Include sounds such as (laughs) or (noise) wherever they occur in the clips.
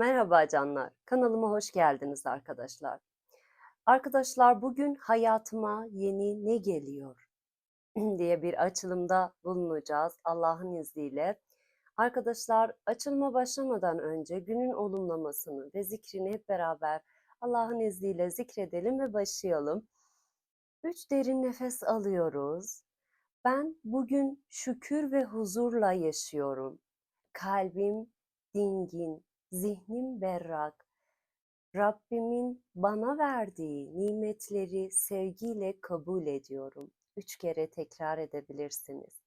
Merhaba canlar, kanalıma hoş geldiniz arkadaşlar. Arkadaşlar bugün hayatıma yeni ne geliyor (clears throat) diye bir açılımda bulunacağız Allah'ın izniyle. Arkadaşlar açılıma başlamadan önce günün olumlamasını ve zikrini hep beraber Allah'ın izniyle zikredelim ve başlayalım. Üç derin nefes alıyoruz. Ben bugün şükür ve huzurla yaşıyorum. Kalbim dingin, zihnim berrak. Rabbimin bana verdiği nimetleri sevgiyle kabul ediyorum. Üç kere tekrar edebilirsiniz.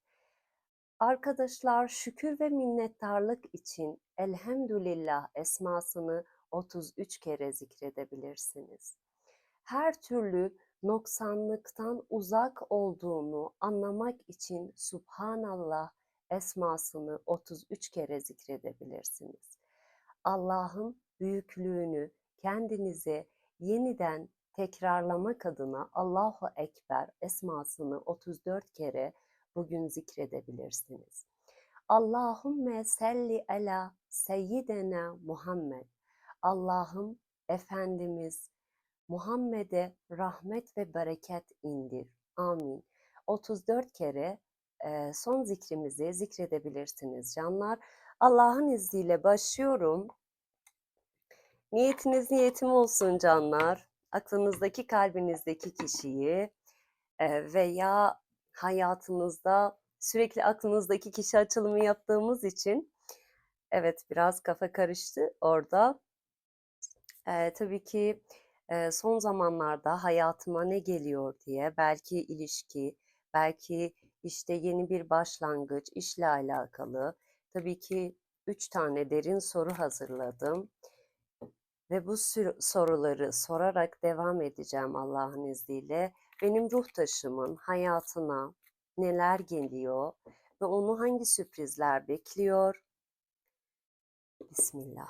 Arkadaşlar şükür ve minnettarlık için elhamdülillah esmasını 33 kere zikredebilirsiniz. Her türlü noksanlıktan uzak olduğunu anlamak için Subhanallah esmasını 33 kere zikredebilirsiniz. Allah'ın büyüklüğünü kendinize yeniden tekrarlamak adına Allahu Ekber esmasını 34 kere bugün zikredebilirsiniz. Allahümme salli ala seyyidena Muhammed. Allah'ım Efendimiz Muhammed'e rahmet ve bereket indir. Amin. 34 kere son zikrimizi zikredebilirsiniz canlar. Allah'ın izniyle başlıyorum. Niyetiniz niyetim olsun canlar. Aklınızdaki, kalbinizdeki kişiyi e, veya hayatınızda sürekli aklınızdaki kişi açılımı yaptığımız için evet biraz kafa karıştı orada. E, tabii ki e, son zamanlarda hayatıma ne geliyor diye belki ilişki, belki işte yeni bir başlangıç, işle alakalı. Tabii ki üç tane derin soru hazırladım. Ve bu soruları sorarak devam edeceğim Allah'ın izniyle. Benim ruh taşımın hayatına neler geliyor ve onu hangi sürprizler bekliyor? Bismillah.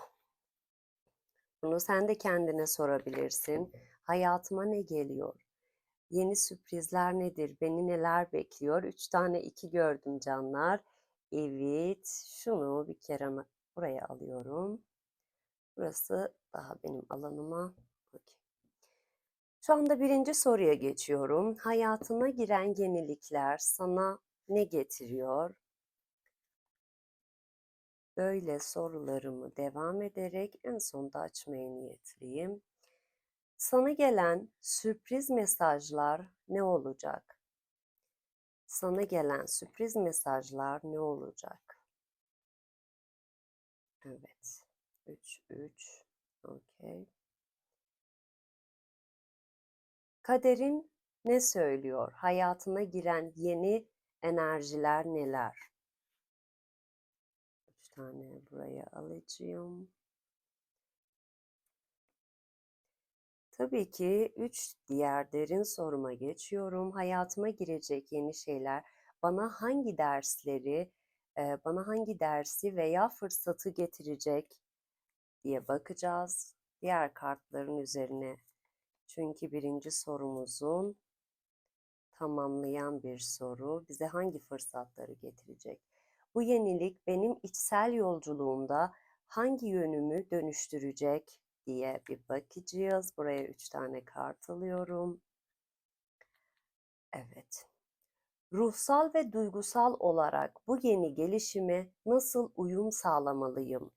Bunu sen de kendine sorabilirsin. Hayatıma ne geliyor? Yeni sürprizler nedir? Beni neler bekliyor? Üç tane iki gördüm canlar. Evet, şunu bir kere buraya alıyorum. Burası daha benim alanıma. Okay. Şu anda birinci soruya geçiyorum. Hayatına giren yenilikler sana ne getiriyor? Böyle sorularımı devam ederek en sonda açmaya niyetliyim. Sana gelen sürpriz mesajlar ne olacak? Sana gelen sürpriz mesajlar ne olacak? Evet. 3, 3. Okey. Kaderin ne söylüyor? Hayatına giren yeni enerjiler neler? Üç tane buraya alacağım. Tabii ki üç diğer derin soruma geçiyorum. Hayatıma girecek yeni şeyler bana hangi dersleri, bana hangi dersi veya fırsatı getirecek diye bakacağız. Diğer kartların üzerine. Çünkü birinci sorumuzun tamamlayan bir soru bize hangi fırsatları getirecek? Bu yenilik benim içsel yolculuğumda hangi yönümü dönüştürecek diye bir bakacağız. Buraya üç tane kart alıyorum. Evet. Ruhsal ve duygusal olarak bu yeni gelişime nasıl uyum sağlamalıyım?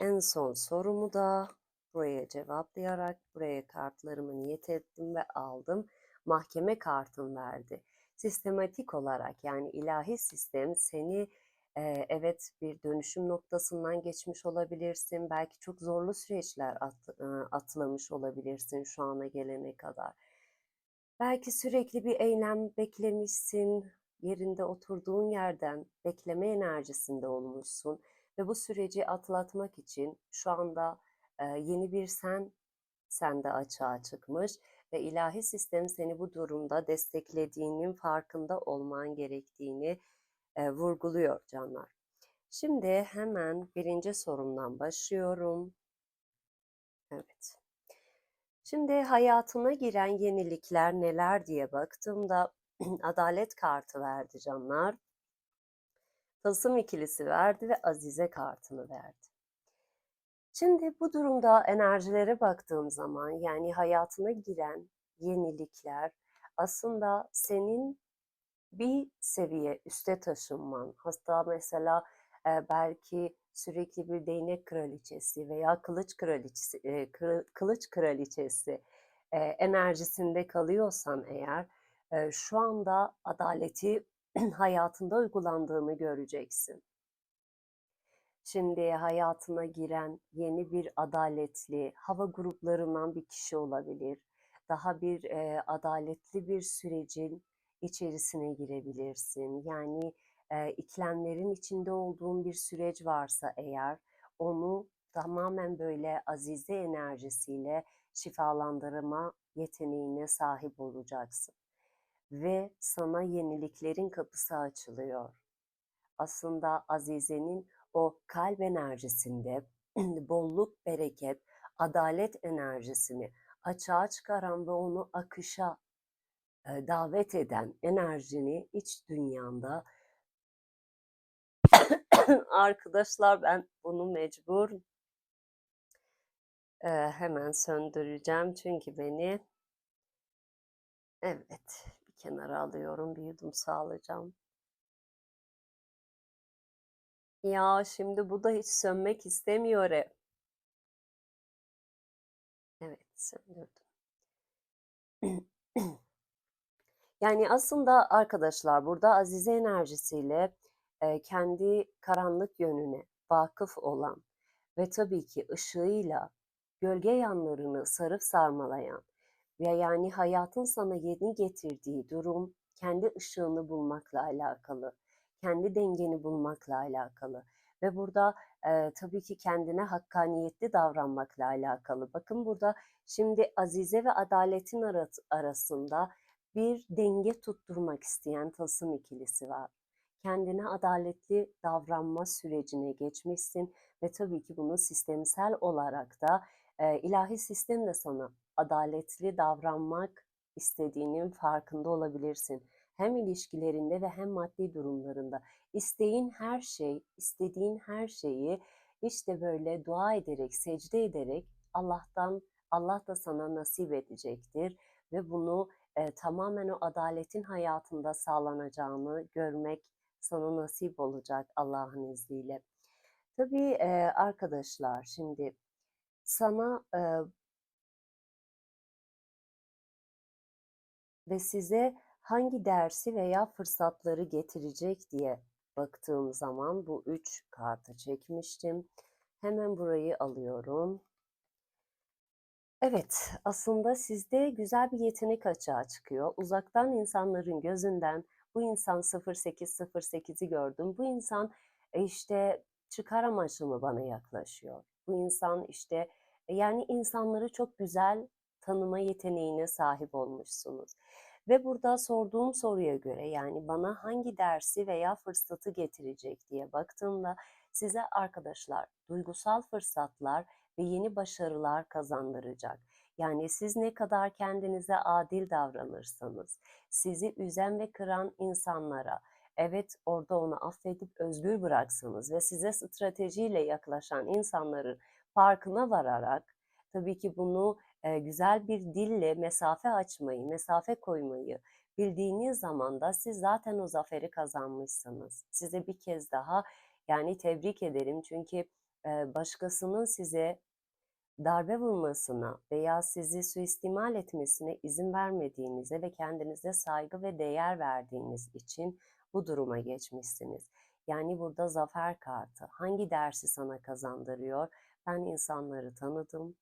En son sorumu da buraya cevaplayarak buraya kartlarımı niyet ettim ve aldım. Mahkeme kartım verdi. Sistematik olarak yani ilahi sistem seni evet bir dönüşüm noktasından geçmiş olabilirsin. Belki çok zorlu süreçler at, atlamış olabilirsin şu ana gelene kadar. Belki sürekli bir eylem beklemişsin. Yerinde oturduğun yerden bekleme enerjisinde olmuşsun ve bu süreci atlatmak için şu anda yeni bir sen sende açığa çıkmış ve ilahi sistem seni bu durumda desteklediğinin farkında olman gerektiğini e, vurguluyor canlar. Şimdi hemen birinci sorumdan başlıyorum. Evet. Şimdi hayatına giren yenilikler neler diye baktığımda (clears throat) adalet kartı verdi canlar. Tılsım ikilisi verdi ve Azize kartını verdi. Şimdi bu durumda enerjilere baktığım zaman yani hayatına giren yenilikler aslında senin bir seviye üste taşınman. Hatta mesela e, belki sürekli bir değnek kraliçesi veya kılıç kraliçesi, e, kı- kılıç kraliçesi e, enerjisinde kalıyorsan eğer e, şu anda adaleti (clears throat) hayatında uygulandığını göreceksin. Şimdi hayatına giren yeni bir adaletli hava gruplarından bir kişi olabilir. Daha bir e, adaletli bir sürecin içerisine girebilirsin. Yani e, iklemlerin içinde olduğun bir süreç varsa eğer onu tamamen böyle azize enerjisiyle şifalandırma yeteneğine sahip olacaksın. Ve sana yeniliklerin kapısı açılıyor. Aslında Azize'nin o kalp enerjisinde (clears throat) bolluk, bereket, adalet enerjisini açığa çıkaran ve onu akışa davet eden enerjini iç dünyanda (coughs) arkadaşlar ben bunu mecbur e, hemen söndüreceğim çünkü beni evet bir kenara alıyorum bir yudum sağlayacağım. Ya şimdi bu da hiç sönmek istemiyor. e. Evet söndürdüm. (coughs) Yani aslında arkadaşlar burada Azize enerjisiyle kendi karanlık yönüne vakıf olan ve tabii ki ışığıyla gölge yanlarını sarıp sarmalayan ve yani hayatın sana yeni getirdiği durum kendi ışığını bulmakla alakalı, kendi dengeni bulmakla alakalı ve burada e, tabii ki kendine hakkaniyetli davranmakla alakalı. Bakın burada şimdi Azize ve Adaletin arasında bir denge tutturmak isteyen tılsım ikilisi var. Kendine adaletli davranma sürecine geçmişsin ve tabii ki bunu sistemsel olarak da e, ilahi sistem de sana adaletli davranmak istediğinin farkında olabilirsin. Hem ilişkilerinde ve hem maddi durumlarında. İsteğin her şey, istediğin her şeyi işte böyle dua ederek, secde ederek Allah'tan Allah da sana nasip edecektir ve bunu e, tamamen o adaletin hayatında sağlanacağını görmek sana nasip olacak Allah'ın izniyle. Tabii e, arkadaşlar şimdi sana e, ve size hangi dersi veya fırsatları getirecek diye baktığım zaman bu üç kartı çekmiştim. Hemen burayı alıyorum. Evet, aslında sizde güzel bir yetenek açığa çıkıyor. Uzaktan insanların gözünden bu insan 0808'i gördüm. Bu insan e, işte çıkar amaçlı mı bana yaklaşıyor? Bu insan işte e, yani insanları çok güzel tanıma yeteneğine sahip olmuşsunuz. Ve burada sorduğum soruya göre yani bana hangi dersi veya fırsatı getirecek diye baktığımda size arkadaşlar duygusal fırsatlar ve yeni başarılar kazandıracak. Yani siz ne kadar kendinize adil davranırsanız, sizi üzen ve kıran insanlara, evet orada onu affedip özgür bıraksanız ve size stratejiyle yaklaşan insanların farkına vararak, tabii ki bunu güzel bir dille mesafe açmayı, mesafe koymayı bildiğiniz zaman da siz zaten o zaferi kazanmışsınız. Size bir kez daha yani tebrik ederim çünkü başkasının size darbe vurmasına veya sizi suistimal etmesine izin vermediğinize ve kendinize saygı ve değer verdiğiniz için bu duruma geçmişsiniz. Yani burada zafer kartı hangi dersi sana kazandırıyor? Ben insanları tanıdım.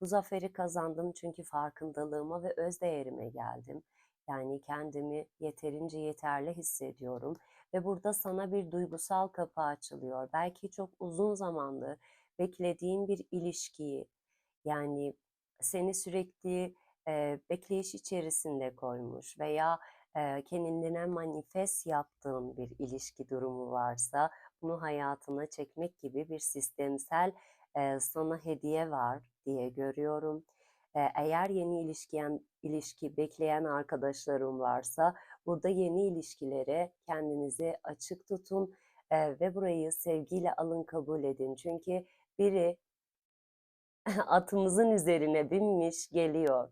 Bu zaferi kazandım çünkü farkındalığıma ve öz değerime geldim. Yani kendimi yeterince yeterli hissediyorum ve burada sana bir duygusal kapı açılıyor. Belki çok uzun zamandır beklediğin bir ilişkiyi yani seni sürekli e, bekleyiş içerisinde koymuş veya e, kendine manifest yaptığın bir ilişki durumu varsa bunu hayatına çekmek gibi bir sistemsel e, sana hediye var diye görüyorum. E, eğer yeni ilişkiyen, ilişki bekleyen arkadaşlarım varsa burada yeni ilişkilere kendinizi açık tutun e, ve burayı sevgiyle alın kabul edin. Çünkü biri (laughs) atımızın üzerine binmiş geliyor.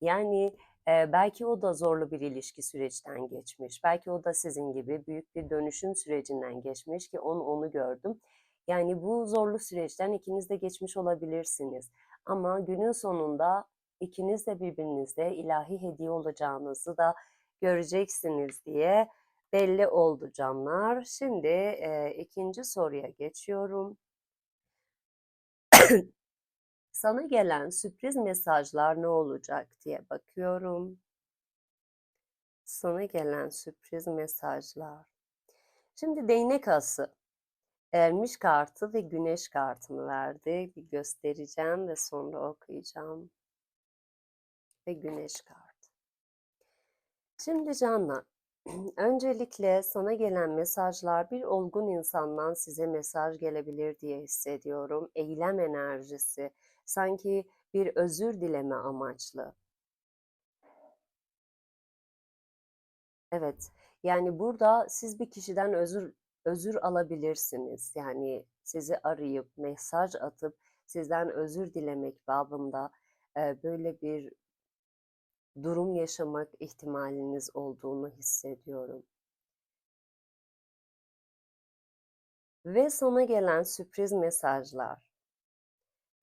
Yani e, belki o da zorlu bir ilişki süreçten geçmiş. Belki o da sizin gibi büyük bir dönüşüm sürecinden geçmiş ki onu onu gördüm. Yani bu zorlu süreçten ikiniz de geçmiş olabilirsiniz. Ama günün sonunda ikiniz de birbirinizde ilahi hediye olacağınızı da göreceksiniz diye belli oldu canlar. Şimdi e, ikinci soruya geçiyorum. Sana gelen sürpriz mesajlar ne olacak diye bakıyorum. Sana gelen sürpriz mesajlar. Şimdi değnek ası. Ermiş kartı ve güneş kartını verdi. Bir göstereceğim ve sonra okuyacağım. Ve güneş kartı. Şimdi canlar, (clears throat) öncelikle sana gelen mesajlar bir olgun insandan size mesaj gelebilir diye hissediyorum. Eylem enerjisi, sanki bir özür dileme amaçlı. Evet, yani burada siz bir kişiden özür özür alabilirsiniz. Yani sizi arayıp mesaj atıp sizden özür dilemek babında e, böyle bir durum yaşamak ihtimaliniz olduğunu hissediyorum. Ve sana gelen sürpriz mesajlar.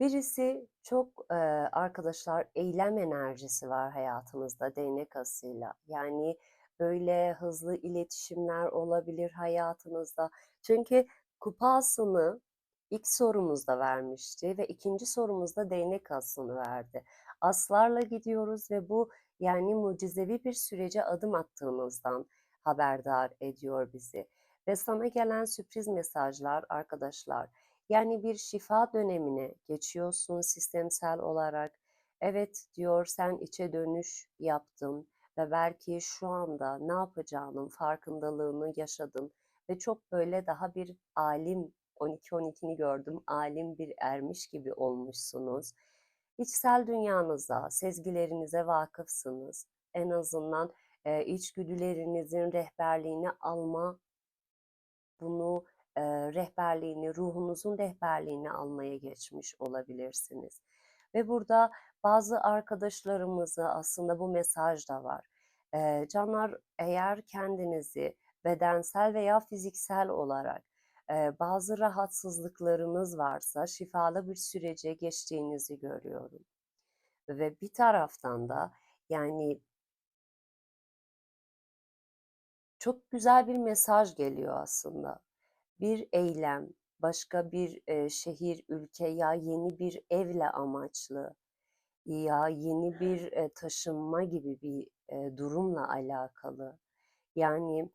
Birisi çok e, arkadaşlar eylem enerjisi var hayatınızda değnek asıyla. Yani böyle hızlı iletişimler olabilir hayatınızda. Çünkü kupasını ilk sorumuzda vermişti ve ikinci sorumuzda değnek asını verdi. Aslarla gidiyoruz ve bu yani mucizevi bir sürece adım attığımızdan haberdar ediyor bizi. Ve sana gelen sürpriz mesajlar arkadaşlar. Yani bir şifa dönemine geçiyorsun sistemsel olarak. Evet diyor sen içe dönüş yaptın ve belki şu anda ne yapacağının farkındalığını yaşadın ve çok böyle daha bir alim 12-12'ni gördüm alim bir ermiş gibi olmuşsunuz. İçsel dünyanıza, sezgilerinize vakıfsınız. En azından e, içgüdülerinizin rehberliğini alma, bunu e, rehberliğini, ruhunuzun rehberliğini almaya geçmiş olabilirsiniz. Ve burada bazı arkadaşlarımızı aslında bu mesaj da var. E, canlar eğer kendinizi bedensel veya fiziksel olarak e, bazı rahatsızlıklarınız varsa şifalı bir sürece geçtiğinizi görüyorum. Ve bir taraftan da yani çok güzel bir mesaj geliyor aslında. Bir eylem, başka bir e, şehir, ülke ya yeni bir evle amaçlı ya yeni bir e, taşınma gibi bir e, durumla alakalı. Yani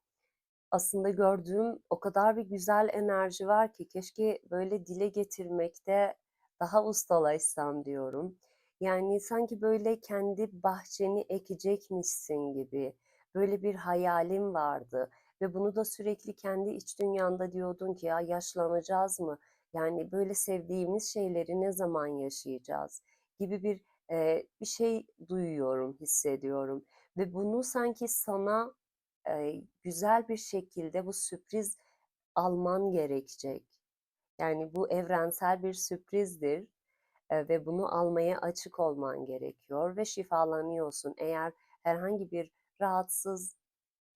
aslında gördüğüm o kadar bir güzel enerji var ki keşke böyle dile getirmekte daha ustalaşsam diyorum. Yani sanki böyle kendi bahçeni ekecekmişsin gibi böyle bir hayalim vardı ve bunu da sürekli kendi iç dünyanda diyordun ki ya yaşlanacağız mı? Yani böyle sevdiğimiz şeyleri ne zaman yaşayacağız gibi bir e, bir şey duyuyorum, hissediyorum ve bunu sanki sana e, güzel bir şekilde bu sürpriz alman gerekecek. Yani bu evrensel bir sürprizdir e, ve bunu almaya açık olman gerekiyor ve şifalanıyorsun. Eğer herhangi bir rahatsız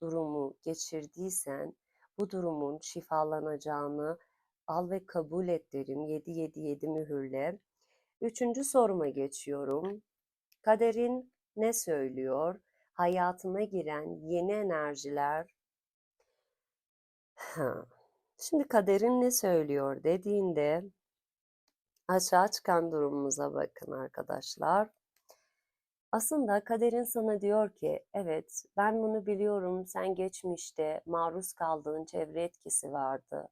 durumu geçirdiysen bu durumun şifalanacağını al ve kabul et derim 777 mühürle. Üçüncü soruma geçiyorum. Kaderin ne söylüyor? Hayatına giren yeni enerjiler. Şimdi kaderin ne söylüyor dediğinde aşağı çıkan durumumuza bakın arkadaşlar. Aslında kaderin sana diyor ki evet ben bunu biliyorum sen geçmişte maruz kaldığın çevre etkisi vardı.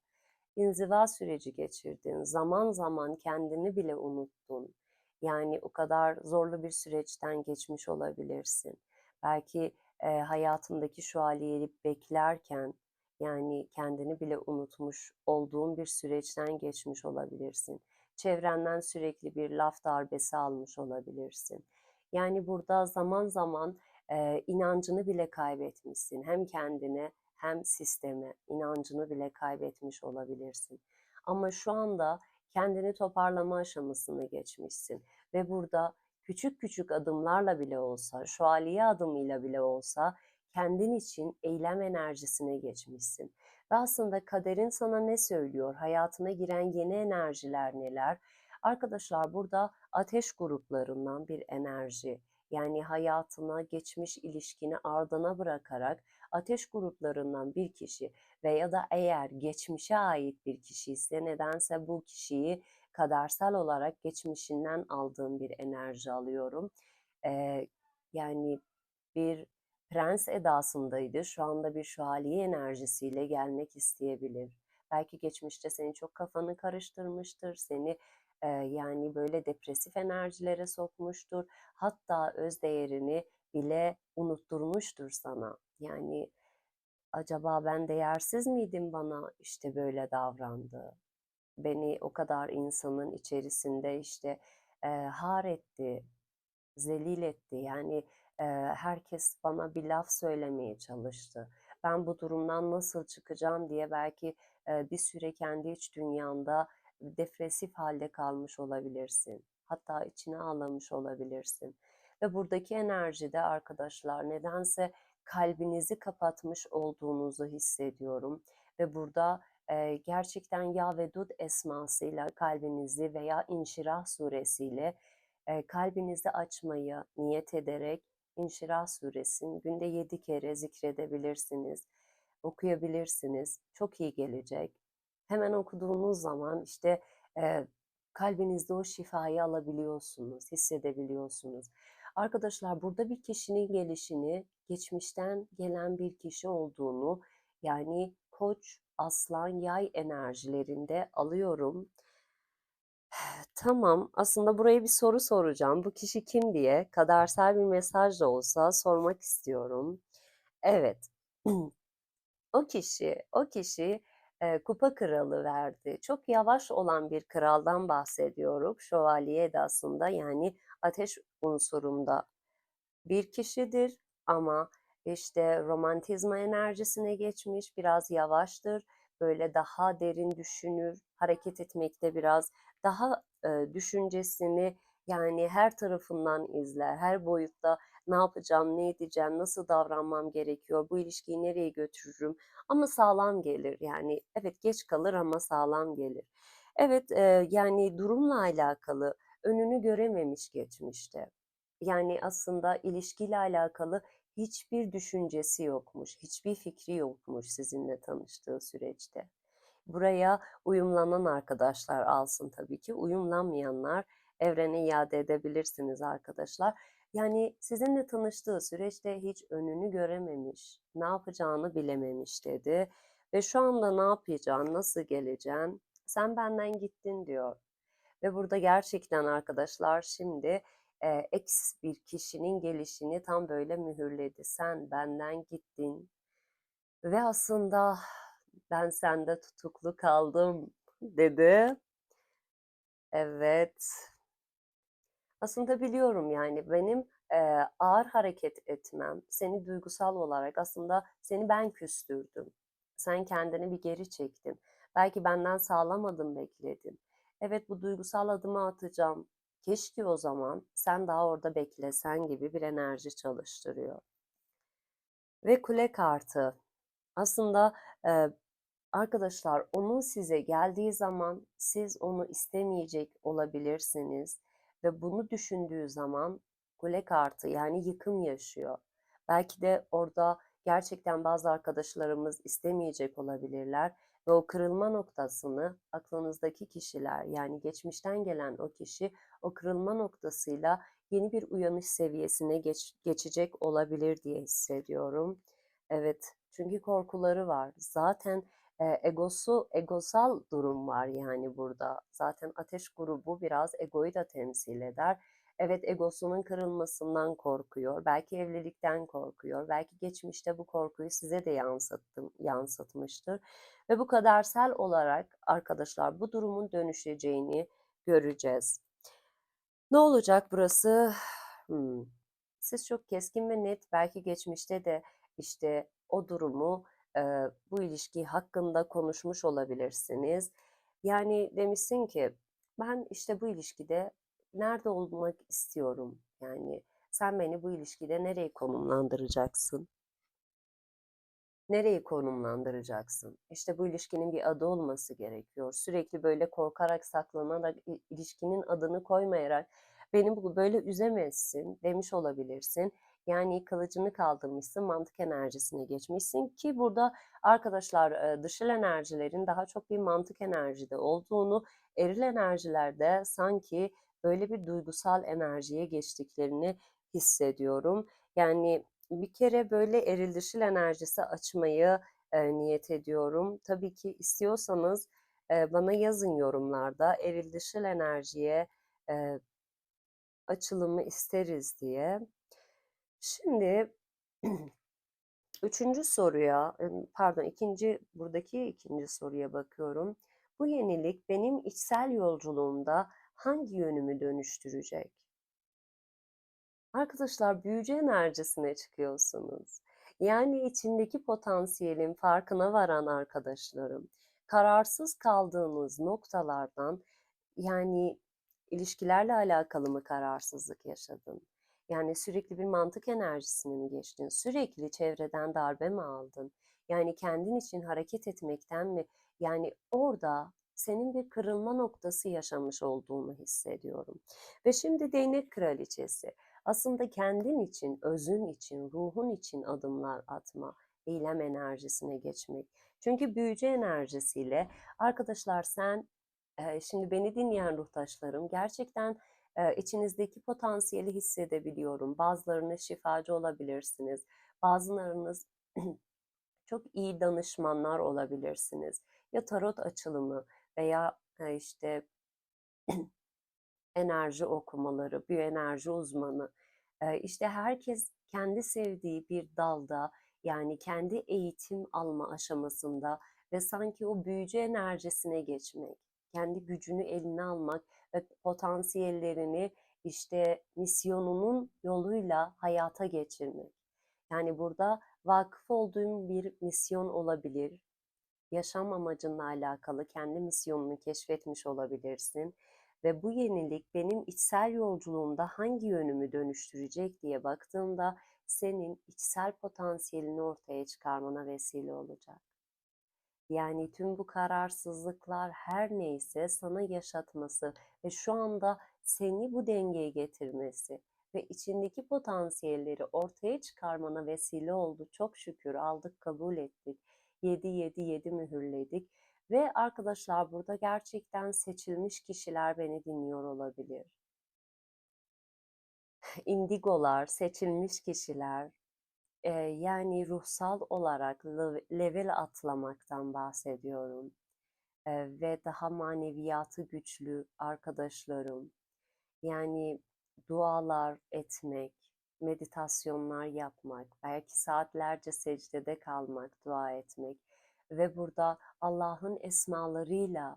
İnziva süreci geçirdin. Zaman zaman kendini bile unuttun. Yani o kadar zorlu bir süreçten geçmiş olabilirsin. Belki e, hayatındaki şu haliyi beklerken yani kendini bile unutmuş olduğun bir süreçten geçmiş olabilirsin. Çevrenden sürekli bir laf darbesi almış olabilirsin. Yani burada zaman zaman e, inancını bile kaybetmişsin. Hem kendine hem sisteme inancını bile kaybetmiş olabilirsin. Ama şu anda kendini toparlama aşamasını geçmişsin ve burada küçük küçük adımlarla bile olsa, şövalye adımıyla bile olsa kendin için eylem enerjisine geçmişsin. Ve aslında kaderin sana ne söylüyor? Hayatına giren yeni enerjiler neler? Arkadaşlar burada ateş gruplarından bir enerji. Yani hayatına geçmiş ilişkini ardına bırakarak ateş gruplarından bir kişi veya da eğer geçmişe ait bir kişi ise nedense bu kişiyi kadersel olarak geçmişinden aldığım bir enerji alıyorum. Ee, yani bir prens edasındaydı. Şu anda bir şövalye enerjisiyle gelmek isteyebilir. Belki geçmişte seni çok kafanı karıştırmıştır. Seni yani böyle depresif enerjilere sokmuştur. Hatta öz değerini bile unutturmuştur sana. Yani acaba ben değersiz miydim bana işte böyle davrandı? Beni o kadar insanın içerisinde işte e, har etti, zelil etti. Yani e, herkes bana bir laf söylemeye çalıştı. Ben bu durumdan nasıl çıkacağım diye belki e, bir süre kendi iç dünyanda depresif halde kalmış olabilirsin. Hatta içine ağlamış olabilirsin. Ve buradaki enerjide arkadaşlar nedense kalbinizi kapatmış olduğunuzu hissediyorum. Ve burada e, gerçekten Ya ve Dud esmasıyla kalbinizi veya İnşirah suresiyle e, kalbinizi açmayı niyet ederek İnşirah suresini günde yedi kere zikredebilirsiniz, okuyabilirsiniz. Çok iyi gelecek. Hemen okuduğunuz zaman işte e, kalbinizde o şifayı alabiliyorsunuz, hissedebiliyorsunuz. Arkadaşlar burada bir kişinin gelişini geçmişten gelen bir kişi olduğunu yani koç, aslan, yay enerjilerinde alıyorum. (sighs) Tamam, aslında buraya bir soru soracağım. Bu kişi kim diye kadersel bir mesaj da olsa sormak istiyorum. Evet. (clears throat) O kişi, o kişi e, kupa kralı verdi. Çok yavaş olan bir kraldan bahsediyorum. Şövalye edasında yani ateş unsurunda bir kişidir ama işte romantizma enerjisine geçmiş, biraz yavaştır, böyle daha derin düşünür, hareket etmekte biraz daha e, düşüncesini yani her tarafından izler, her boyutta ne yapacağım, ne edeceğim, nasıl davranmam gerekiyor, bu ilişkiyi nereye götürürüm ama sağlam gelir yani evet geç kalır ama sağlam gelir. Evet e, yani durumla alakalı önünü görememiş geçmişte. Yani aslında ilişkiyle alakalı hiçbir düşüncesi yokmuş, hiçbir fikri yokmuş sizinle tanıştığı süreçte. Buraya uyumlanan arkadaşlar alsın tabii ki. Uyumlanmayanlar evrene iade edebilirsiniz arkadaşlar. Yani sizinle tanıştığı süreçte hiç önünü görememiş, ne yapacağını bilememiş dedi. Ve şu anda ne yapacağını, nasıl geleceğin, sen benden gittin diyor. Ve burada gerçekten arkadaşlar şimdi e, ex bir kişinin gelişini tam böyle mühürledi. Sen benden gittin ve aslında ben sende tutuklu kaldım dedi. Evet. Aslında biliyorum yani benim e, ağır hareket etmem, seni duygusal olarak aslında seni ben küstürdüm. Sen kendini bir geri çektin. Belki benden sağlam adım bekledin. Evet bu duygusal adımı atacağım. Keşke o zaman sen daha orada beklesen gibi bir enerji çalıştırıyor. Ve kule kartı. Aslında e, arkadaşlar onun size geldiği zaman siz onu istemeyecek olabilirsiniz ve bunu düşündüğü zaman kule kartı yani yıkım yaşıyor. Belki de orada gerçekten bazı arkadaşlarımız istemeyecek olabilirler ve o kırılma noktasını aklınızdaki kişiler yani geçmişten gelen o kişi o kırılma noktasıyla yeni bir uyanış seviyesine geç, geçecek olabilir diye hissediyorum. Evet çünkü korkuları var. Zaten egosu egosal durum var yani burada. Zaten ateş grubu biraz egoyu da temsil eder. Evet egosunun kırılmasından korkuyor. Belki evlilikten korkuyor. Belki geçmişte bu korkuyu size de yansıttım, yansıtmıştır. Ve bu kadersel olarak arkadaşlar bu durumun dönüşeceğini göreceğiz. Ne olacak burası? Hmm. Siz çok keskin ve net belki geçmişte de işte o durumu, e, bu ilişki hakkında konuşmuş olabilirsiniz. Yani demişsin ki ben işte bu ilişkide nerede olmak istiyorum? Yani sen beni bu ilişkide nereye konumlandıracaksın? Nereyi konumlandıracaksın? İşte bu ilişkinin bir adı olması gerekiyor. Sürekli böyle korkarak, saklanarak, ilişkinin adını koymayarak beni böyle üzemezsin demiş olabilirsin. Yani kılıcını kaldırmışsın, mantık enerjisine geçmişsin ki burada arkadaşlar dışıl enerjilerin daha çok bir mantık enerjide olduğunu, eril enerjilerde sanki böyle bir duygusal enerjiye geçtiklerini hissediyorum. Yani bir kere böyle eril dişil enerjisi açmayı e, niyet ediyorum. Tabii ki istiyorsanız e, bana yazın yorumlarda eril dişil enerjiye e, açılımı isteriz diye. Şimdi (clears throat) üçüncü soruya, pardon ikinci buradaki ikinci soruya bakıyorum. Bu yenilik benim içsel yolculuğumda hangi yönümü dönüştürecek? Arkadaşlar büyücü enerjisine çıkıyorsunuz. Yani içindeki potansiyelin farkına varan arkadaşlarım. Kararsız kaldığınız noktalardan yani ilişkilerle alakalı mı kararsızlık yaşadın? Yani sürekli bir mantık enerjisine mi geçtin? Sürekli çevreden darbe mi aldın? Yani kendin için hareket etmekten mi? Yani orada senin bir kırılma noktası yaşamış olduğunu hissediyorum. Ve şimdi değnek kraliçesi aslında kendin için, özün için, ruhun için adımlar atma, eylem enerjisine geçmek. Çünkü büyücü enerjisiyle arkadaşlar sen şimdi beni dinleyen ruhtaşlarım gerçekten e, içinizdeki potansiyeli hissedebiliyorum. Bazılarınız şifacı olabilirsiniz. Bazılarınız (clears throat) çok iyi danışmanlar olabilirsiniz. Ya tarot açılımı veya e, işte (clears throat) enerji okumaları, biyoenerji uzmanı. Eee, işte herkes kendi sevdiği bir dalda yani kendi eğitim alma aşamasında ve sanki o büyücü enerjisine geçmek, kendi gücünü eline almak ve potansiyellerini işte misyonunun yoluyla hayata geçirmek. Yani burada vakıf olduğum bir misyon olabilir. Yaşam amacınla alakalı kendi misyonunu keşfetmiş olabilirsin ve bu yenilik benim içsel yolculuğumda hangi yönümü dönüştürecek diye baktığımda senin içsel potansiyelini ortaya çıkarmana vesile olacak. Yani tüm bu kararsızlıklar her neyse sana yaşatması ve şu anda seni bu dengeye getirmesi ve içindeki potansiyelleri ortaya çıkarmana vesile oldu. Çok şükür aldık, kabul ettik. 7 7 7 mühürledik ve arkadaşlar burada gerçekten seçilmiş kişiler beni dinliyor olabilir. (laughs) Indigolar, seçilmiş kişiler, e, yani ruhsal olarak level atlamaktan bahsediyorum. E, ve daha maneviyatı güçlü arkadaşlarım. Yani dualar etmek, meditasyonlar yapmak, belki saatlerce secdede kalmak, dua etmek ve burada Allah'ın esmalarıyla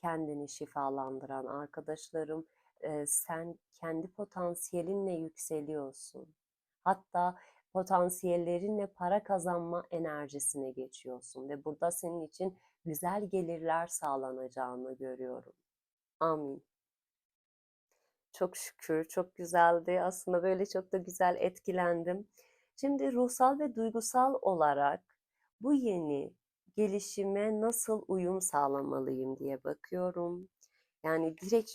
kendini şifalandıran arkadaşlarım sen kendi potansiyelinle yükseliyorsun. Hatta potansiyellerinle para kazanma enerjisine geçiyorsun ve burada senin için güzel gelirler sağlanacağını görüyorum. Amin. Çok şükür, çok güzeldi. Aslında böyle çok da güzel etkilendim. Şimdi ruhsal ve duygusal olarak bu yeni gelişime nasıl uyum sağlamalıyım diye bakıyorum. Yani direkt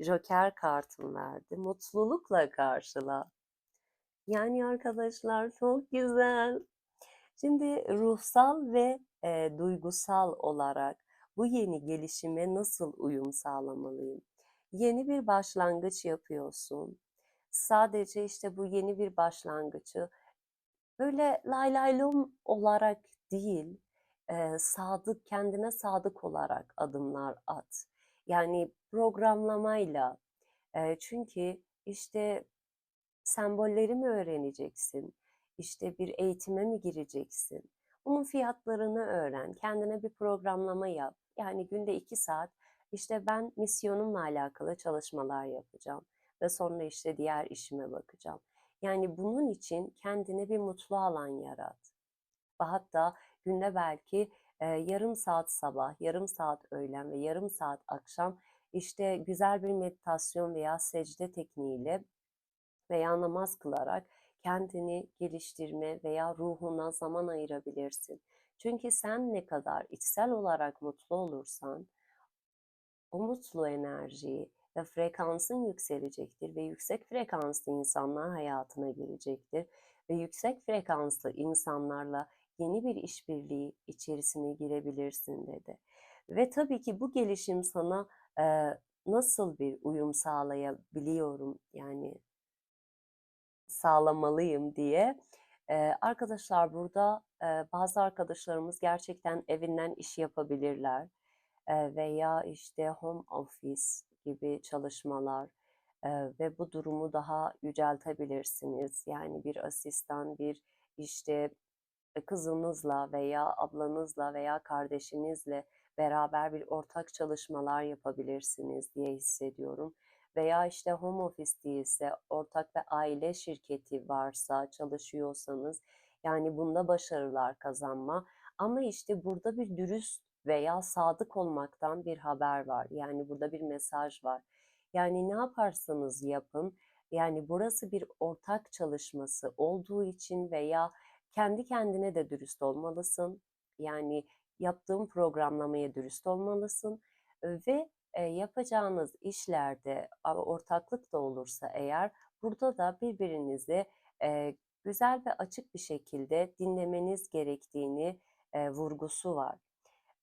Joker kartım verdi. Mutlulukla karşıla. Yani arkadaşlar çok güzel. Şimdi ruhsal ve e, duygusal olarak bu yeni gelişime nasıl uyum sağlamalıyım? Yeni bir başlangıç yapıyorsun. Sadece işte bu yeni bir başlangıcı böyle lay lay lom olarak değil, e, sadık kendine sadık olarak adımlar at. Yani programlamayla. E, çünkü işte sembolleri mi öğreneceksin? İşte bir eğitime mi gireceksin? Bunun fiyatlarını öğren. Kendine bir programlama yap. Yani günde iki saat işte ben misyonumla alakalı çalışmalar yapacağım ve sonra işte diğer işime bakacağım. Yani bunun için kendine bir mutlu alan yarat. Hatta günde belki Eee, yarım saat sabah, yarım saat öğlen ve yarım saat akşam işte güzel bir meditasyon veya secde tekniğiyle veya namaz kılarak kendini geliştirme veya ruhuna zaman ayırabilirsin. Çünkü sen ne kadar içsel olarak mutlu olursan o mutlu enerjiyi ve frekansın yükselecektir ve yüksek frekanslı insanlar hayatına girecektir ve yüksek frekanslı insanlarla yeni bir işbirliği içerisine girebilirsin dedi. Ve tabii ki bu gelişim sana eee, nasıl bir uyum sağlayabiliyorum yani sağlamalıyım diye. Eee, arkadaşlar burada eee, bazı arkadaşlarımız gerçekten evinden iş yapabilirler Eee, veya işte home office gibi çalışmalar eee, ve bu durumu daha yüceltebilirsiniz. Yani bir asistan, bir işte e, kızınızla veya ablanızla veya kardeşinizle beraber bir ortak çalışmalar yapabilirsiniz diye hissediyorum. Veya işte home office değilse ortak ve aile şirketi varsa çalışıyorsanız yani bunda başarılar kazanma. Ama işte burada bir dürüst veya sadık olmaktan bir haber var. Yani burada bir mesaj var. Yani ne yaparsanız yapın yani burası bir ortak çalışması olduğu için veya kendi kendine de dürüst olmalısın. Yani yaptığın programlamaya dürüst olmalısın ve yapacağınız işlerde ortaklık da olursa eğer burada da birbirinizi güzel ve açık bir şekilde dinlemeniz gerektiğini vurgusu var.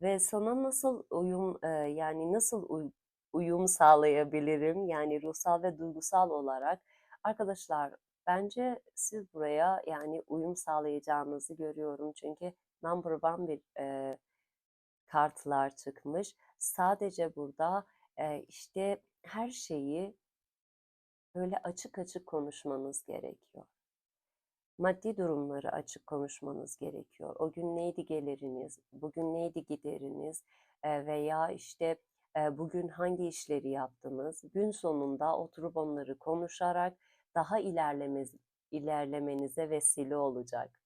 Ve sana nasıl uyum yani nasıl uy- uyum sağlayabilirim yani ruhsal ve duygusal olarak arkadaşlar Bence siz buraya yani uyum sağlayacağınızı görüyorum. Çünkü number one bir eee, kartlar çıkmış. Sadece burada eee, işte her şeyi böyle açık açık konuşmanız gerekiyor. Maddi durumları açık konuşmanız gerekiyor. O gün neydi geliriniz, bugün neydi gideriniz eee, veya işte eee, bugün hangi işleri yaptınız? Gün sonunda oturup onları konuşarak daha ilerlemez, ilerlemenize vesile olacak.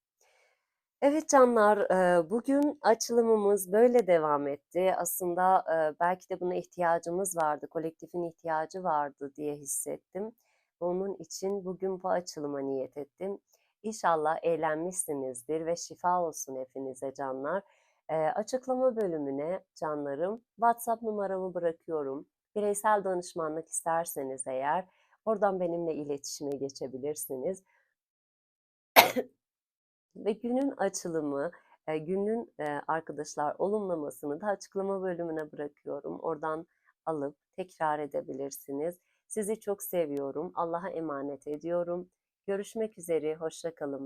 Evet canlar, bugün açılımımız böyle devam etti. Aslında belki de buna ihtiyacımız vardı, kolektifin ihtiyacı vardı diye hissettim. Onun için bugün bu açılıma niyet ettim. İnşallah eğlenmişsinizdir ve şifa olsun hepinize canlar. Açıklama bölümüne canlarım WhatsApp numaramı bırakıyorum. Bireysel danışmanlık isterseniz eğer oradan benimle iletişime geçebilirsiniz. Ve günün açılımı, eee, günün eee, arkadaşlar olumlamasını da açıklama bölümüne bırakıyorum. Oradan alıp tekrar edebilirsiniz. Sizi çok seviyorum. Allah'a emanet ediyorum. Görüşmek üzere. Hoşça kalın.